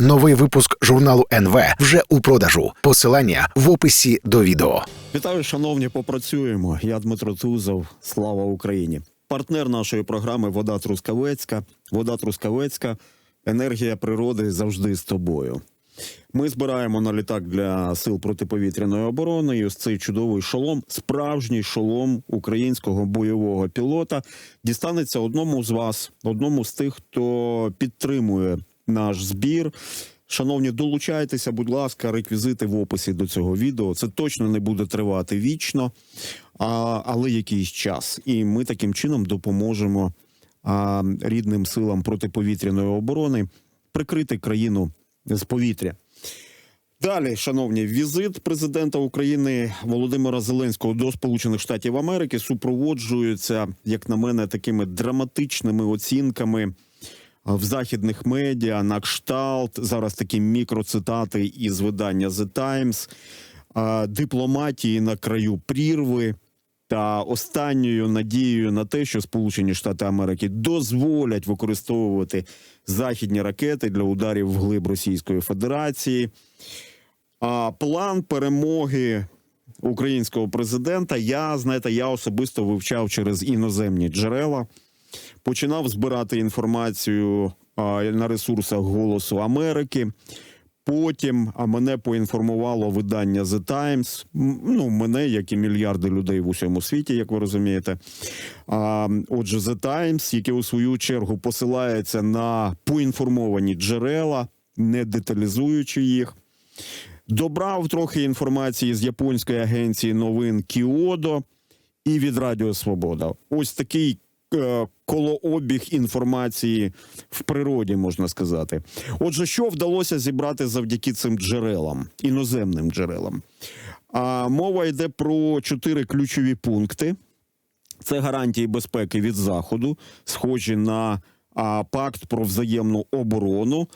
Новий випуск журналу НВ вже у продажу. Посилання в описі до відео. Вітаю, шановні, попрацюємо. Я Дмитро Тузов. Слава Україні. Партнер нашої програми Вода Трускавецька. Вода Трускавецька. Енергія природи завжди з тобою. Ми збираємо на літак для сил протиповітряної оборони. І ось цей чудовий шолом, справжній шолом українського бойового пілота, дістанеться одному з вас, одному з тих, хто підтримує наш збір. Шановні, долучайтеся, будь ласка, реквізити в описі до цього відео. Це точно не буде тривати вічно, а, але якийсь час. І ми таким чином допоможемо а, рідним силам протиповітряної оборони прикрити країну з повітря. Далі, шановні, візит президента України Володимира Зеленського до Сполучених Штатів Америки супроводжується, як на мене, такими драматичними оцінками в західних медіа на кшталт. Зараз такі мікроцитати із видання The Times, дипломатії на краю прірви. Та останньою надією на те, що Сполучені Штати Америки дозволять використовувати західні ракети для ударів вглиб Російської Федерації. А план перемоги українського президента я знаєте, я особисто вивчав через іноземні джерела, починав збирати інформацію на ресурсах Голосу Америки. Потім мене поінформувало видання The Times. Ну, мене, як і мільярди людей в усьому світі, як ви розумієте. А, отже, The Times, яке у свою чергу посилається на поінформовані джерела, не деталізуючи їх. Добрав трохи інформації з японської агенції новин Кіодо і від Радіо Свобода. Ось такий колообіг інформації в природі, можна сказати. Отже, що вдалося зібрати завдяки цим джерелам, іноземним джерелам? А мова йде про чотири ключові пункти. Це гарантії безпеки від заходу, схожі на а, пакт про взаємну оборону.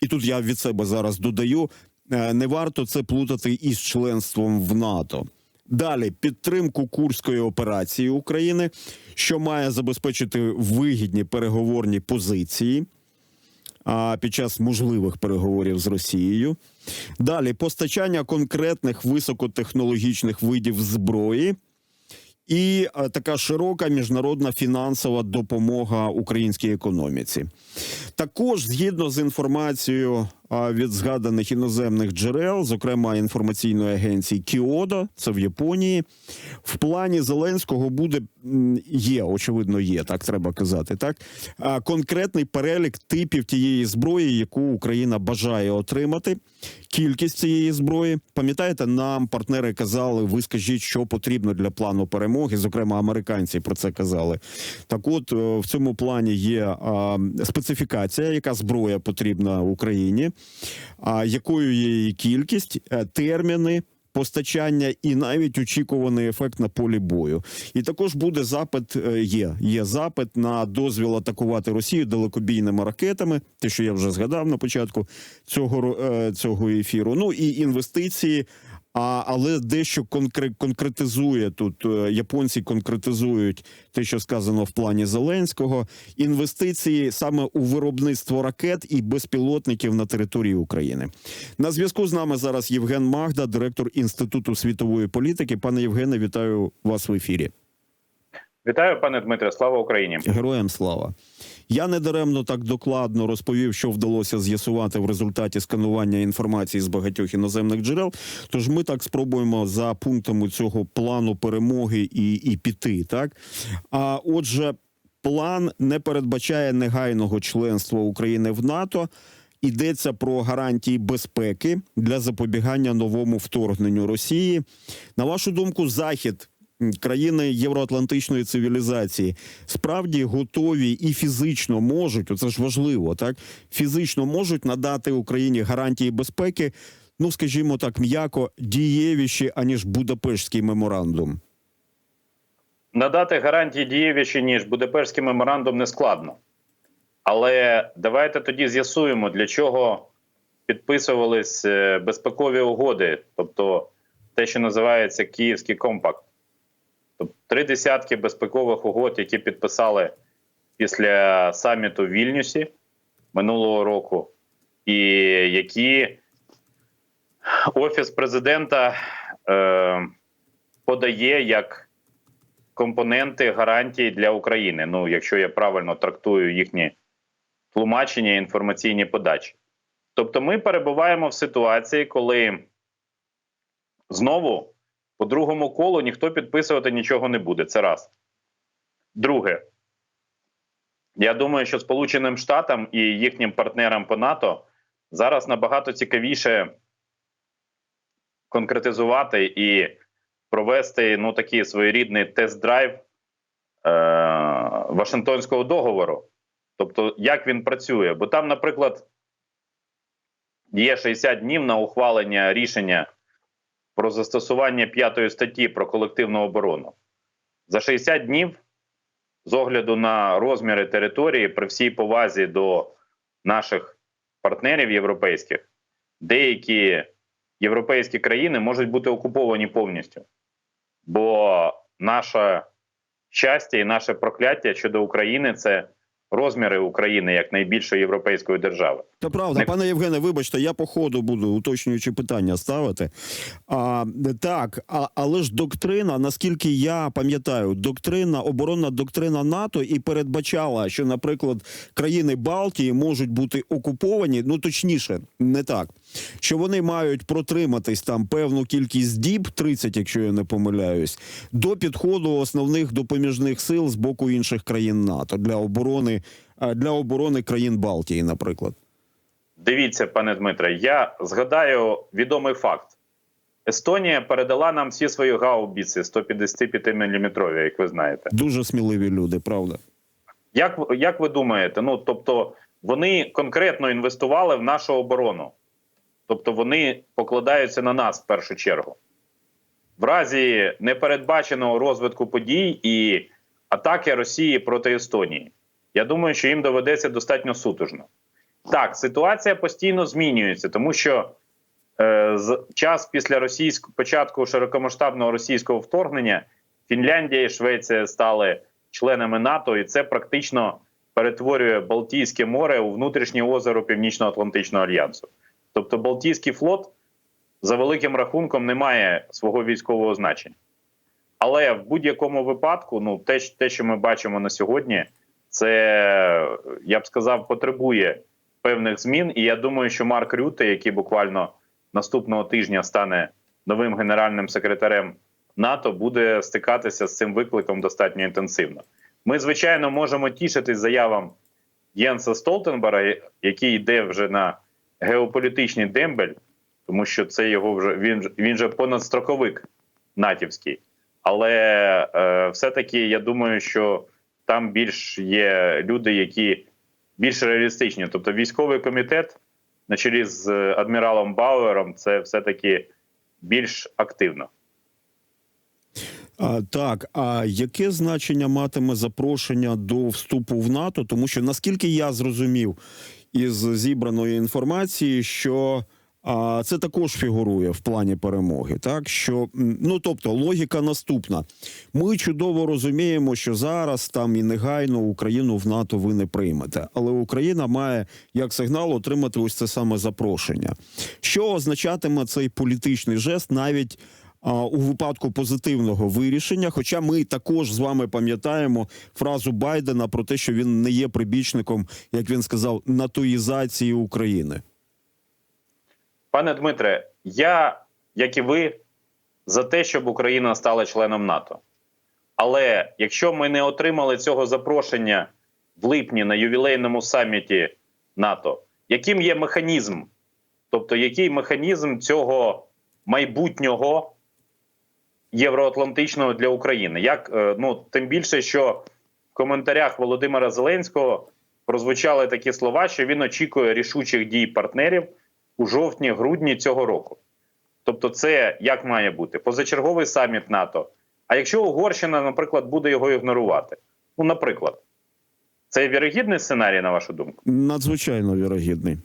І тут я від себе зараз додаю: е, не варто це плутати із членством в НАТО. Далі підтримку курської операції України, що має забезпечити вигідні переговорні позиції а, під час можливих переговорів з Росією. Далі постачання конкретних високотехнологічних видів зброї. І така широка міжнародна фінансова допомога українській економіці. Також згідно з інформацією від згаданих іноземних джерел, зокрема інформаційної агенції Кіодо, це в Японії, в плані Зеленського буде є, очевидно, є, так треба казати. Так конкретний перелік типів тієї зброї, яку Україна бажає отримати. Кількість цієї зброї. Пам'ятаєте, нам партнери казали, ви скажіть, що потрібно для плану перемоги. Зокрема, американці про це казали. Так, от е, в цьому плані є специфікація, яка зброя потрібна Україні, якою є її кількість, е, терміни. Постачання і навіть очікуваний ефект на полі бою, і також буде запит. е, Є є запит на дозвіл атакувати Росію далекобійними ракетами. Те, що я вже згадав на початку цього е, цього ефіру. Ну і інвестиції. А, але дещо конкре- конкретизує тут е, японці конкретизують те, що сказано в плані Зеленського. Інвестиції саме у виробництво ракет і безпілотників на території України. На зв'язку з нами зараз Євген Магда, директор інституту світової політики. Пане Євгене, вітаю вас в ефірі. Вітаю, пане Дмитре. Слава Україні. Героям слава. Я недаремно так докладно розповів, що вдалося з'ясувати в результаті сканування інформації з багатьох іноземних джерел. Тож ми так спробуємо за пунктами цього плану перемоги і, і піти. Так а отже, план не передбачає негайного членства України в НАТО. Йдеться про гарантії безпеки для запобігання новому вторгненню Росії. На вашу думку, Захід країни євроатлантичної цивілізації справді готові і фізично можуть, оце ж важливо, так фізично можуть надати Україні гарантії безпеки, ну скажімо так, м'яко дієвіші аніж Будапештський меморандум. Надати гарантії дієвіші, ніж Будапештський меморандум, не складно. Але давайте тоді з'ясуємо, для чого підписувались е, безпекові угоди, тобто те, що називається Київський компакт. Тобто три десятки безпекових угод, які підписали після саміту в Вільнюсі минулого року, і які офіс президента е, подає як компоненти гарантій для України. Ну, якщо я правильно трактую їхні тлумачення інформаційні подачі. Тобто, ми перебуваємо в ситуації, коли знову по другому колу ніхто підписувати нічого не буде. Це раз. Друге, я думаю, що Сполученим Штатам і їхнім партнерам по НАТО зараз набагато цікавіше конкретизувати і провести ну, такий своєрідний тест-драйв е- Вашингтонського договору. Тобто, як він працює? Бо там, наприклад, є 60 днів на ухвалення рішення про застосування п'ятої статті про колективну оборону. За 60 днів, з огляду на розміри території, при всій повазі до наших партнерів європейських, деякі європейські країни можуть бути окуповані повністю. Бо наше щастя і наше прокляття щодо України це розміри України як найбільшої європейської держави. Та правда, Не- пане Євгене, вибачте, я по ходу буду уточнюючи питання ставити. А, так, а, але ж доктрина, наскільки я пам'ятаю, доктрина, оборонна доктрина НАТО і передбачала, що, наприклад, країни Балтії можуть бути окуповані, ну точніше, не так. Що вони мають протриматись там певну кількість діб, 30, якщо я не помиляюсь, до підходу основних допоміжних сил з боку інших країн НАТО для оборони для оборони країн Балтії, наприклад. Дивіться, пане Дмитре, я згадаю відомий факт. Естонія передала нам всі свої гаубіці 155 мм, як ви знаєте. Дуже сміливі люди, правда. Як, як ви думаєте? Ну тобто вони конкретно інвестували в нашу оборону, тобто вони покладаються на нас в першу чергу. В разі непередбаченого розвитку подій і атаки Росії проти Естонії. Я думаю, що їм доведеться достатньо сутужно. Так, ситуація постійно змінюється, тому що е, з час після російського початку широкомасштабного російського вторгнення Фінляндія і Швеція стали членами НАТО, і це практично перетворює Балтійське море у внутрішнє озеро Північно-Атлантичного альянсу. Тобто Балтійський флот за великим рахунком не має свого військового значення. Але в будь-якому випадку, ну те, те, що ми бачимо на сьогодні, це я б сказав, потребує певних змін. І я думаю, що Марк Рюте, який буквально наступного тижня стане новим генеральним секретарем НАТО, буде стикатися з цим викликом достатньо інтенсивно. Ми, звичайно, можемо тішитись заявам Єнса Столтенберга, який йде вже на геополітичний дембель, тому що це його вже він, він же понадстроковик натівський. Але е, все-таки я думаю, що там більш є люди, які більш реалістичні. Тобто військовий комітет на чолі з е, адміралом Бауером, це все-таки більш активно. А, так, а яке значення матиме запрошення до вступу в НАТО? Тому що наскільки я зрозумів із зібраної інформації, що а, це також фігурує в плані перемоги. Так що ну тобто логіка наступна: ми чудово розуміємо, що зараз там і негайно Україну в НАТО ви не приймете, але Україна має як сигнал отримати ось це саме запрошення. Що означатиме цей політичний жест навіть у випадку позитивного вирішення. Хоча ми також з вами пам'ятаємо фразу Байдена про те, що він не є прибічником, як він сказав, натоїзації України. Пане Дмитре, я, як і ви, за те, щоб Україна стала членом НАТО. Але якщо ми не отримали цього запрошення в липні на ювілейному саміті НАТО, яким є механізм? Тобто, який механізм цього майбутнього євроатлантичного для України? Як е, ну тим більше, що в коментарях Володимира Зеленського прозвучали такі слова, що він очікує рішучих дій партнерів у жовтні-грудні цього року. Тобто, це як має бути позачерговий саміт НАТО. А якщо Угорщина, наприклад, буде його ігнорувати, ну, наприклад, це вірогідний сценарій, на вашу думку? Надзвичайно вірогідний.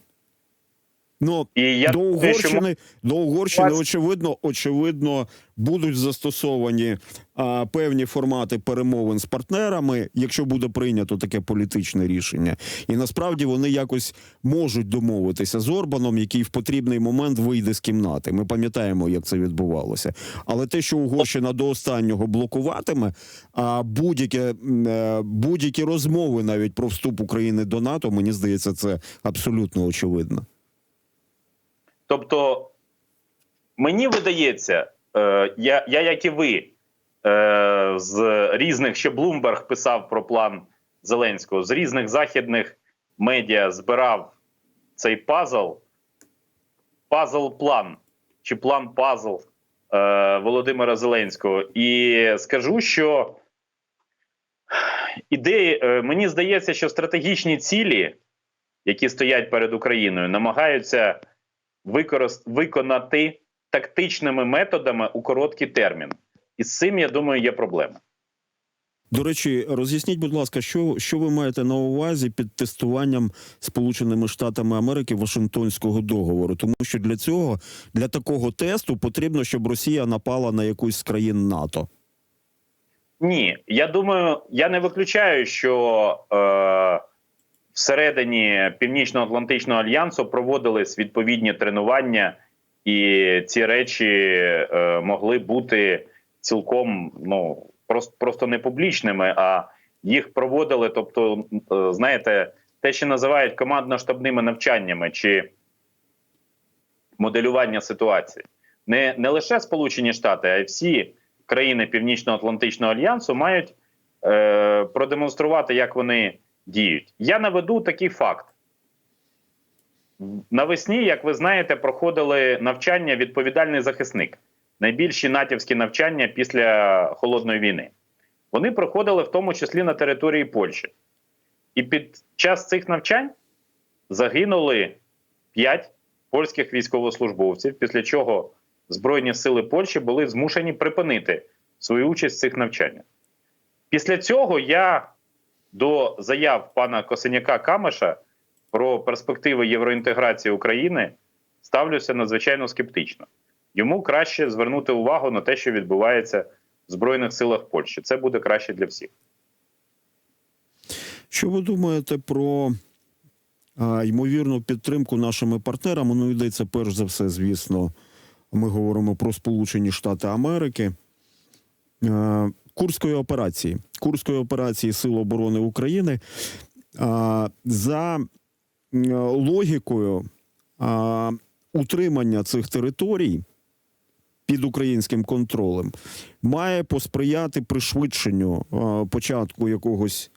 Ну, І я до думаю, що Угорщини, до Угорщини очевидно, очевидно, будуть застосовані а, певні формати перемовин з партнерами, якщо буде прийнято таке політичне рішення. І насправді вони якось можуть домовитися з Орбаном, який в потрібний момент вийде з кімнати. Ми пам'ятаємо, як це відбувалося. Але те, що Угорщина до останнього блокуватиме, а будь-яке е, будь-які розмови навіть про вступ України до НАТО, мені здається, це абсолютно очевидно. Тобто, мені видається, е, я, я, як і ви, е, з різних ще Блумберг писав про план Зеленського, з різних західних медіа збирав цей пазл, пазл-план чи план-пазл е, Володимира Зеленського. І скажу, що ідеї, е, мені здається, що стратегічні цілі, які стоять перед Україною, намагаються використ... виконати тактичними методами у короткий термін. І з цим, я думаю, є проблема. До речі, роз'ясніть, будь ласка, що, що ви маєте на увазі під тестуванням Сполученими Штатами Америки Вашингтонського договору? Тому що для цього, для такого тесту, потрібно, щоб Росія напала на якусь з країн НАТО. Ні, я думаю, я не виключаю, що е, всередині Північно-Атлантичного альянсу проводились відповідні тренування, і ці речі е, могли бути цілком ну просто, просто не публічними, а їх проводили. Тобто, е, знаєте, те, що називають командно-штабними навчаннями чи моделювання ситуації, не, не лише Сполучені Штати, а й всі країни Північно-Атлантичного альянсу мають е, продемонструвати, як вони діють. Я наведу такий факт. Навесні, як ви знаєте, проходили навчання відповідальний захисник. Найбільші натівські навчання після холодної війни. Вони проходили в тому числі на території Польщі. І під час цих навчань загинули 5 польських військовослужбовців, після чого Збройні сили Польщі були змушені припинити свою участь в цих навчаннях. Після цього я до заяв пана Косиняка Камеша про перспективи євроінтеграції України ставлюся надзвичайно скептично. Йому краще звернути увагу на те, що відбувається в Збройних силах Польщі. Це буде краще для всіх. Що ви думаєте про а, ймовірну підтримку нашими партнерами? Ну, йдеться перш за все, звісно, ми говоримо про Сполучені Штати Америки. Е, Курської операції, Курської операції Сил оборони України. За логікою утримання цих територій під українським контролем має посприяти пришвидшенню початку якогось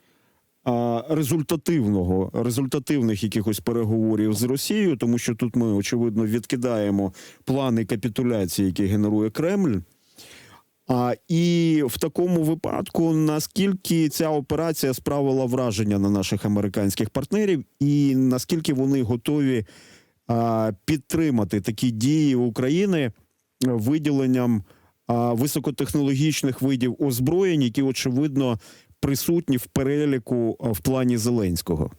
результативного результативних якихось переговорів з Росією, тому що тут ми очевидно відкидаємо плани капітуляції, які генерує Кремль. А і в такому випадку наскільки ця операція справила враження на наших американських партнерів, і наскільки вони готові а, підтримати такі дії України виділенням а, високотехнологічних видів озброєнь, які очевидно присутні в переліку в плані Зеленського?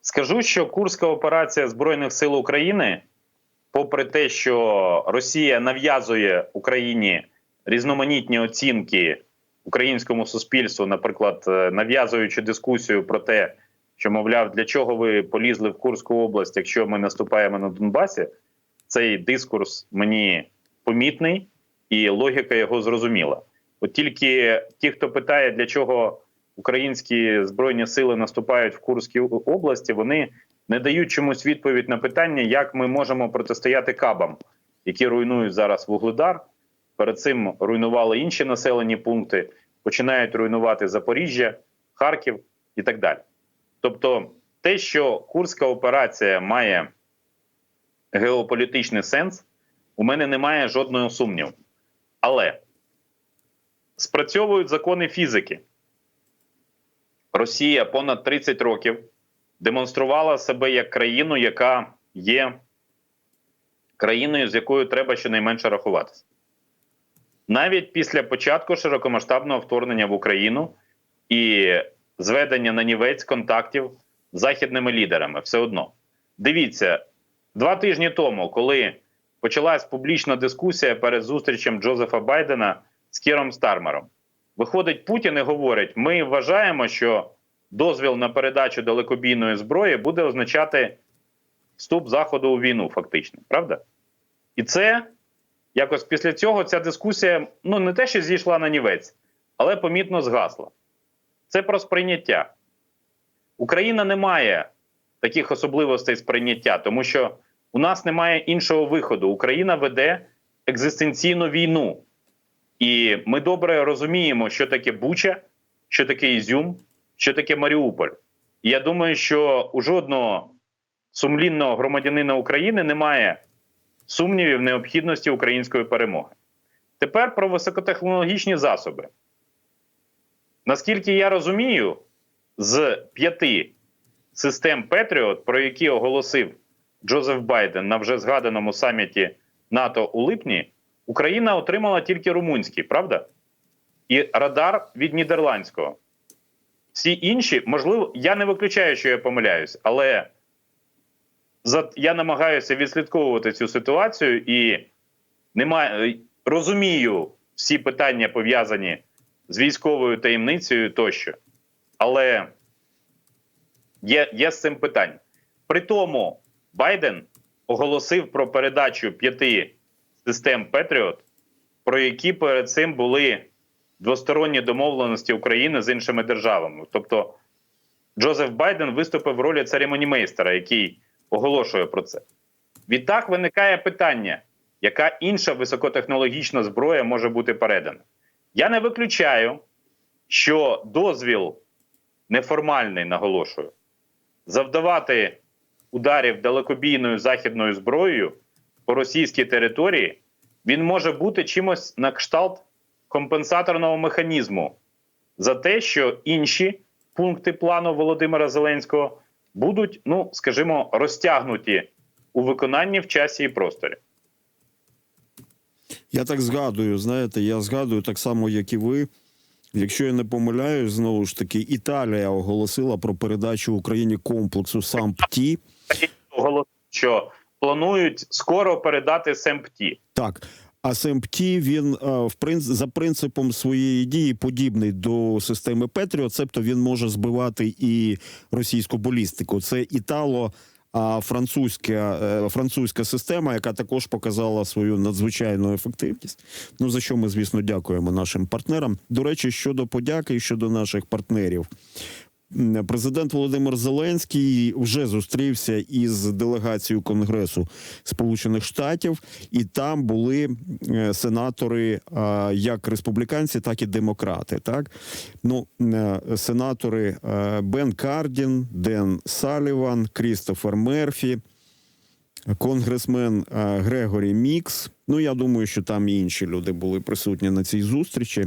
Скажу, що Курська операція Збройних сил України, попри те, що Росія нав'язує Україні різноманітні оцінки українському суспільству, наприклад, е, нав'язуючи дискусію про те, що мовляв, для чого ви полізли в Курську область, якщо ми наступаємо на Донбасі, цей дискурс мені помітний і логіка його зрозуміла. От тільки ті, хто питає, для чого українські збройні сили наступають в Курській області, вони не дають чомусь відповідь на питання, як ми можемо протистояти кабам, які руйнують зараз вугледар. Перед цим руйнували інші населені пункти, починають руйнувати Запоріжжя, Харків і так далі. Тобто, те, що Курська операція має геополітичний сенс, у мене немає жодного сумніву. Але спрацьовують закони фізики. Росія понад 30 років демонструвала себе як країну, яка є країною, з якою треба щонайменше рахуватися. Навіть після початку широкомасштабного вторгнення в Україну і зведення на нівець контактів з західними лідерами, все одно Дивіться, два тижні тому, коли почалась публічна дискусія перед зустрічем Джозефа Байдена з Кіром Стармером, виходить Путін і говорить: ми вважаємо, що дозвіл на передачу далекобійної зброї буде означати вступ Заходу у війну, фактично, правда? І це якось після цього ця дискусія ну не те, що зійшла на нівець, але помітно згасла. Це про сприйняття. Україна не має таких особливостей сприйняття, тому що у нас немає іншого виходу. Україна веде екзистенційну війну. І ми добре розуміємо, що таке Буча, що таке Ізюм, що таке Маріуполь. Я думаю, що у жодного сумлінного громадянина України немає сумнівів необхідності української перемоги. Тепер про високотехнологічні засоби. Наскільки я розумію, з п'яти систем Петріот, про які оголосив Джозеф Байден на вже згаданому саміті НАТО у липні, Україна отримала тільки румунський, правда? І радар від нідерландського. Всі інші, можливо, я не виключаю, що я помиляюсь, але за, я намагаюся відслідковувати цю ситуацію і немає, розумію всі питання пов'язані з військовою таємницею тощо. Але є, є з цим питання. При тому Байден оголосив про передачу п'яти систем Петріот, про які перед цим були двосторонні домовленості України з іншими державами. Тобто Джозеф Байден виступив в ролі церемонімейстера, який оголошує про це. Відтак виникає питання, яка інша високотехнологічна зброя може бути передана. Я не виключаю, що дозвіл неформальний, наголошую, завдавати ударів далекобійною західною зброєю по російській території, він може бути чимось на кшталт компенсаторного механізму за те, що інші пункти плану Володимира Зеленського будуть, ну скажімо, розтягнуті у виконанні в часі і просторі. Я так згадую, знаєте, я згадую так само, як і ви. Якщо я не помиляюсь, знову ж таки, Італія оголосила про передачу Україні комплексу САМПТІ. Оголосив, що планують скоро передати СЕМПТІ. Так. А СМПТ він е, в принц... за принципом своєї дії подібний до системи Петріот, цебто він може збивати і російську балістику. Це італо. А французька е, французька система, яка також показала свою надзвичайну ефективність. Ну за що ми, звісно, дякуємо нашим партнерам. До речі, щодо подяки і щодо наших партнерів. Президент Володимир Зеленський вже зустрівся із делегацією Конгресу Сполучених Штатів, і там були е, сенатори, е, як республіканці, так і демократи. Так ну е, сенатори Бен Кардін, Ден Саліван, Крістофер Мерфі. Конгресмен Грегорі Мікс. Ну я думаю, що там і інші люди були присутні на цій зустрічі.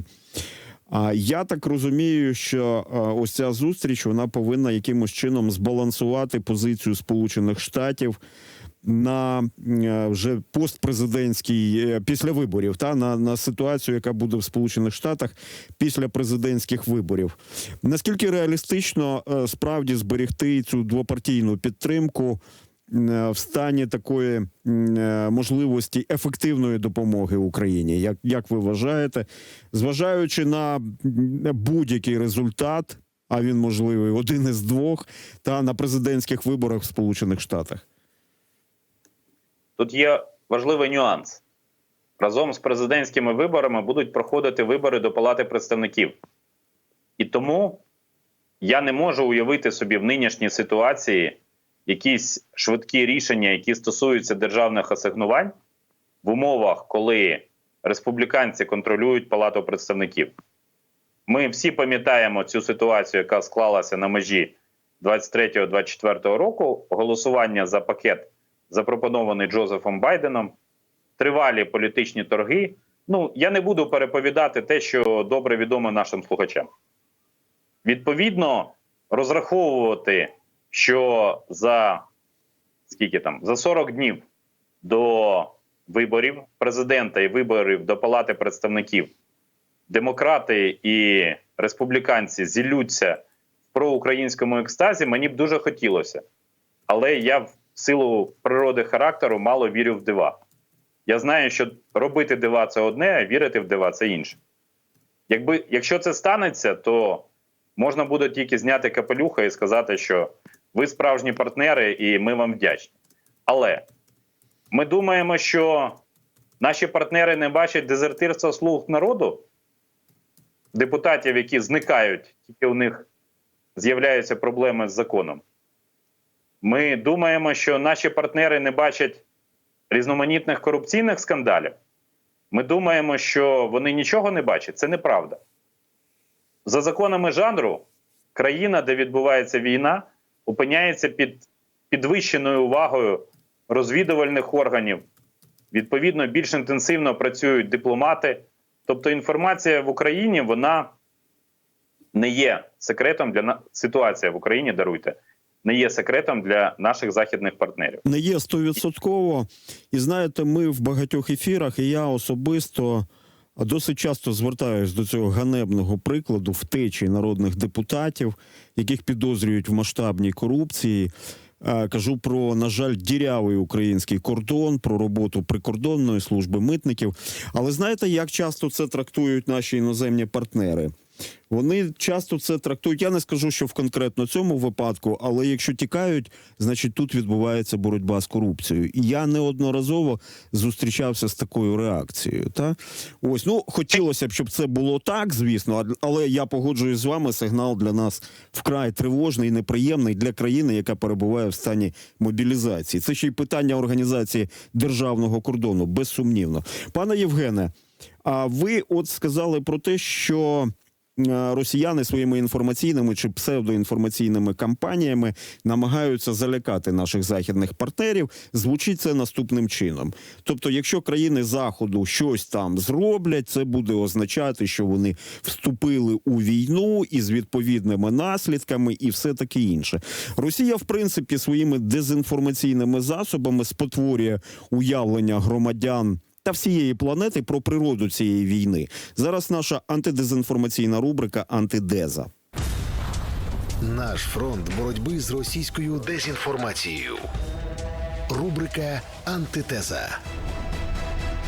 А я так розумію, що е, ось ця зустріч вона повинна якимось чином збалансувати позицію Сполучених Штатів на е, вже постпрезидентській е, після виборів, та на, на ситуацію, яка буде в Сполучених Штатах після президентських виборів. Наскільки реалістично справді зберегти цю двопартійну підтримку? Е, В стані такої е, можливості ефективної допомоги Україні, як, як ви вважаєте, зважаючи на будь-який результат, а він можливий один із двох, та на президентських виборах в Сполучених Штатах? Тут є важливий нюанс. Разом з президентськими виборами будуть проходити вибори до Палати представників. І тому я не можу уявити собі в нинішній ситуації якісь швидкі рішення, які стосуються державних асигнувань в умовах, коли республіканці контролюють Палату представників. Ми всі пам'ятаємо цю ситуацію, яка склалася на межі 23-24 року. Голосування за пакет, запропонований Джозефом Байденом, тривалі політичні торги. Ну, я не буду переповідати те, що добре відомо нашим слухачам. Відповідно, розраховувати, що за скільки там за 40 днів до виборів президента і виборів до Палати представників демократи і республіканці зіллються в проукраїнському екстазі, мені б дуже хотілося. Але я в силу природи характеру мало вірю в дива. Я знаю, що робити дива це одне, а вірити в дива це інше. Якби, якщо це станеться, то можна буде тільки зняти капелюха і сказати, що ви справжні партнери і ми вам вдячні. Але ми думаємо, що наші партнери не бачать дезертирства слуг народу, депутатів, які зникають, тільки у них з'являються проблеми з законом. Ми думаємо, що наші партнери не бачать різноманітних корупційних скандалів. Ми думаємо, що вони нічого не бачать. Це неправда. За законами жанру, країна, де відбувається війна, опиняється під підвищеною увагою розвідувальних органів. Відповідно, більш інтенсивно працюють дипломати. Тобто інформація в Україні вона не є секретом для на... ситуація в Україні, даруйте, не є секретом для наших західних партнерів. Не є стовідсотково. І знаєте, ми в багатьох ефірах, і я особисто досить часто звертаюсь до цього ганебного прикладу втечі народних депутатів, яких підозрюють в масштабній корупції. Кажу про, на жаль, дірявий український кордон, про роботу прикордонної служби митників. Але знаєте, як часто це трактують наші іноземні партнери? Вони часто це трактують. Я не скажу, що в конкретно цьому випадку, але якщо тікають, значить тут відбувається боротьба з корупцією. І я неодноразово зустрічався з такою реакцією. Та ось ну хотілося б, щоб це було так, звісно, але я погоджуюсь з вами. Сигнал для нас вкрай тривожний і неприємний для країни, яка перебуває в стані мобілізації. Це ще й питання організації державного кордону, безсумнівно. Пане Євгене, а ви от сказали про те, що росіяни своїми інформаційними чи псевдоінформаційними кампаніями намагаються залякати наших західних партнерів. Звучить це наступним чином. Тобто, якщо країни заходу щось там зроблять, це буде означати, що вони вступили у війну із відповідними наслідками і все таке інше. Росія, в принципі, своїми дезінформаційними засобами спотворює уявлення громадян та всієї планети про природу цієї війни. Зараз наша антидезінформаційна рубрика Антидеза. Наш фронт боротьби з російською дезінформацією. Рубрика Антитеза.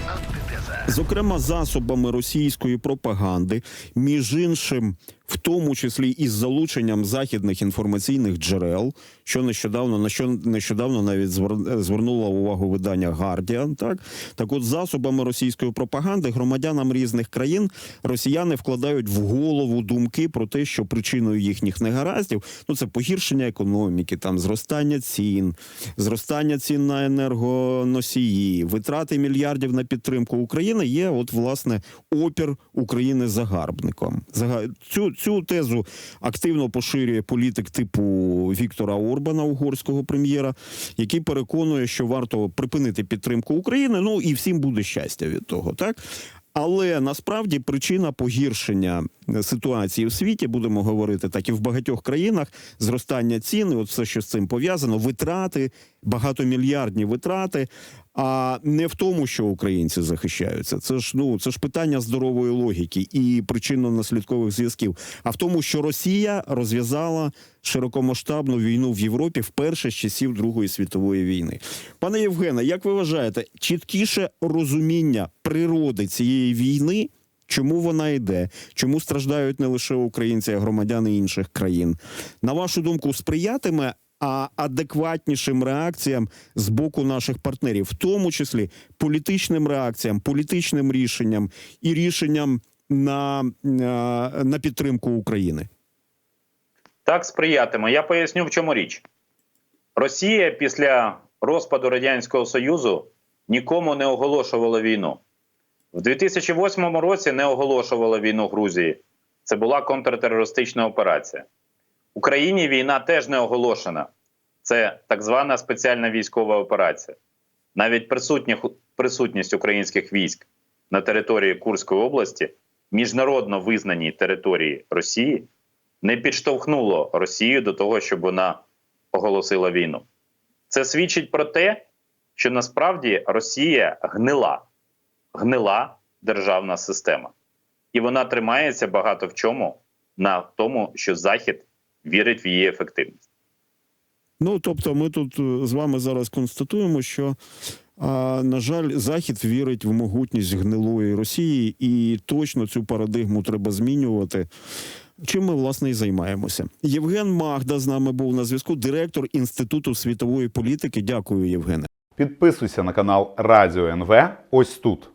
Антитеза. Зокрема, засобами російської пропаганди, між іншим, в тому числі із залученням західних інформаційних джерел, що нещодавно на що нещодавно навіть звер- звернуло увагу видання Guardian, Так так, от засобами російської пропаганди громадянам різних країн росіяни вкладають в голову думки про те, що причиною їхніх негараздів ну це погіршення економіки, там зростання цін, зростання цін на енергоносії, витрати мільярдів на підтримку України є, от власне опір України загарбником. Зага- Цю цю тезу активно поширює політик типу Віктора Орбана, угорського прем'єра, який переконує, що варто припинити підтримку України. Ну і всім буде щастя від того, так. Але насправді причина погіршення ситуації в світі, будемо говорити так, і в багатьох країнах зростання цін, от все, що з цим пов'язано, витрати, багатомільярдні витрати. А не в тому, що українці захищаються. Це ж ну це ж питання здорової логіки і причинно-наслідкових зв'язків. А в тому, що Росія розв'язала широкомасштабну війну в Європі вперше з часів Другої світової війни. Пане Євгене, як ви вважаєте, чіткіше розуміння природи цієї війни? Чому вона йде? Чому страждають не лише українці, а громадяни інших країн? На вашу думку, сприятиме а адекватнішим реакціям з боку наших партнерів, в тому числі політичним реакціям, політичним рішенням і рішенням на, на, на підтримку України? Так сприятиме. Я поясню, в чому річ. Росія після розпаду Радянського Союзу нікому не оголошувала війну. В 2008 році не оголошувала війну Грузії. Це була контртерористична операція. Україні війна теж не оголошена. Це так звана спеціальна військова операція. Навіть присутність українських військ на території Курської області, міжнародно визнаній території Росії, не підштовхнуло Росію до того, щоб вона оголосила війну. Це свідчить про те, що насправді Росія гнила, гнила державна система. І вона тримається багато в чому на тому, що Захід вірить в її ефективність. Ну тобто, ми тут е, з вами зараз констатуємо, що. А, на жаль, Захід вірить в могутність гнилої Росії, і точно цю парадигму треба змінювати. Чим ми власне і займаємося. Євген Магда з нами був на зв'язку, директор Інституту світової політики. Дякую, Євгене. Підписуйся на канал Радіо НВ ось тут.